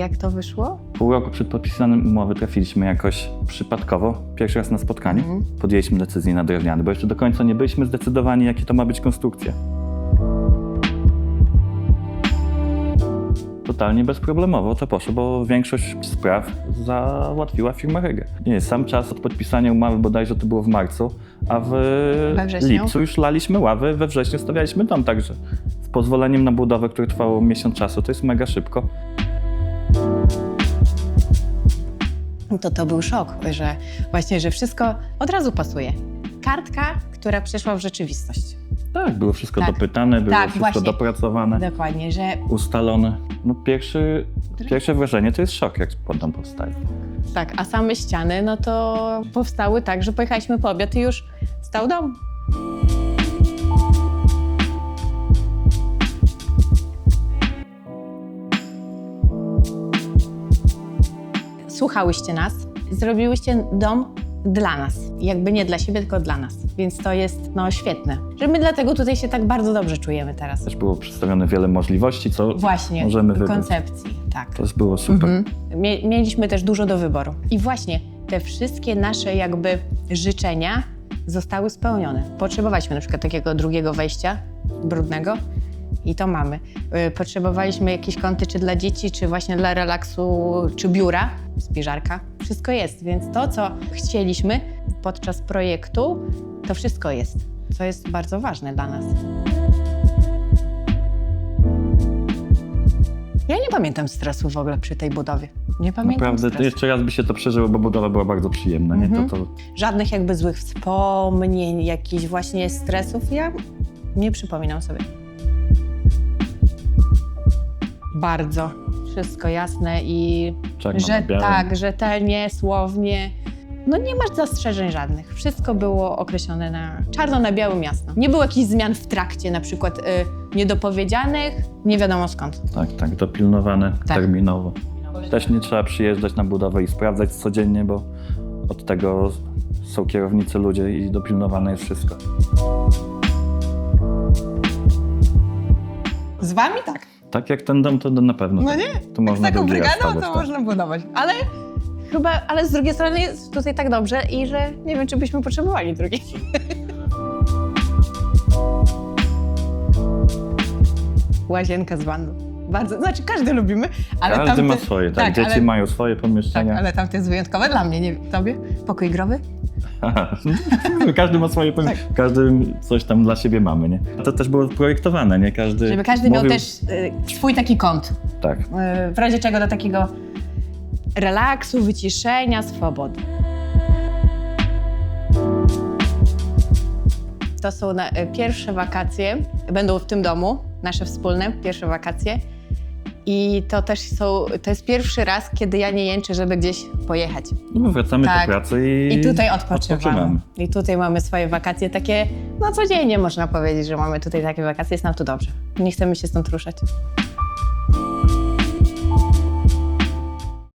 Jak to wyszło? Pół roku przed podpisaniem umowy trafiliśmy jakoś przypadkowo, pierwszy raz na spotkanie. Mhm. Podjęliśmy decyzję na drewniany, bo jeszcze do końca nie byliśmy zdecydowani, jakie to ma być konstrukcja. Totalnie bezproblemowo to poszło, bo większość spraw załatwiła firma Ryga. Nie, sam czas od podpisania umowy bodajże to było w marcu, a w lipcu już laliśmy ławy, we wrześniu stawialiśmy dom, także z pozwoleniem na budowę, które trwało miesiąc czasu, to jest mega szybko. To to był szok, że właśnie, że wszystko od razu pasuje. Kartka, która przeszła w rzeczywistość. Tak, było wszystko Tak. dopytane, było Tak, wszystko właśnie. dopracowane, Dokładnie, że ustalone. No pierwszy, pierwsze wrażenie to jest szok, jak potem powstaje. tak, a same ściany, no to powstały tak, że pojechaliśmy po obiad i już stał dom. Słuchałyście nas, zrobiłyście dom dla nas. Jakby nie dla siebie, tylko dla nas. Więc to jest no świetne. Że my dlatego tutaj się tak bardzo dobrze czujemy teraz. Też było przedstawione wiele możliwości, co Właśnie, możemy wybrać. koncepcji, tak. To było super. Mhm. Mie- mieliśmy też dużo do wyboru. I właśnie te wszystkie nasze jakby życzenia zostały spełnione. Potrzebowaliśmy na przykład takiego drugiego wejścia brudnego i to mamy. Y, Potrzebowaliśmy jakieś kąty czy dla dzieci, czy właśnie dla relaksu, czy biura, spiżarka. Wszystko jest, więc to, co chcieliśmy podczas projektu, to wszystko jest, co jest bardzo ważne dla nas. Ja nie pamiętam stresu w ogóle przy tej budowie. Nie pamiętam Naprawdę, to stresu. jeszcze raz by się to przeżyło, bo budowa była bardzo przyjemna. Nie? Mhm. To, to, Żadnych jakby złych wspomnień, jakichś właśnie stresów. Ja nie przypominam sobie. Bardzo. Wszystko jasne i czarno że tak, rzetelnie, słownie. No nie masz zastrzeżeń żadnych. Wszystko było określone na czarno na białym jasno. Nie było jakichś zmian w trakcie, na przykład y, niedopowiedzianych, nie wiadomo skąd. Tak, tak, dopilnowane Tak. terminowo. Też nie trzeba przyjeżdżać na budowę i sprawdzać codziennie, bo od tego są kierownicy, ludzie i dopilnowane jest wszystko. Z wami tak. Tak jak ten dom, to na pewno. No tak. nie? To można taką drugi raz brygadą to tak. można budować. Ale chyba, ale z drugiej strony jest tutaj tak dobrze i że nie wiem, czy byśmy potrzebowali drugiej. Łazienka z wanną. Bardzo, znaczy każdy lubimy, ale Każdy tamte, ma swoje, tak. Dzieci ale, mają swoje tak, pomieszczenia. ale tamte jest wyjątkowe dla mnie, nie tobie? Pokój growy? Każdy ma swoje pomieszczenia. Tak. Każdy coś tam dla siebie mamy, nie? To też było projektowane, nie? Każdy Żeby każdy miał mówił- też y, swój taki kąt. Tak. Y, w razie czego do takiego relaksu, wyciszenia, swobody. To są na, y, pierwsze wakacje, będą w tym domu, nasze wspólne pierwsze wakacje. I to też są, to jest pierwszy raz, kiedy ja nie jęczę, żeby gdzieś pojechać. No wracamy Tak. po pracy i, I tutaj odpoczywamy. odpoczywamy. I tutaj mamy swoje wakacje takie, no codziennie można powiedzieć, że mamy tutaj takie wakacje, jest nam tu dobrze. Nie chcemy się stąd ruszać.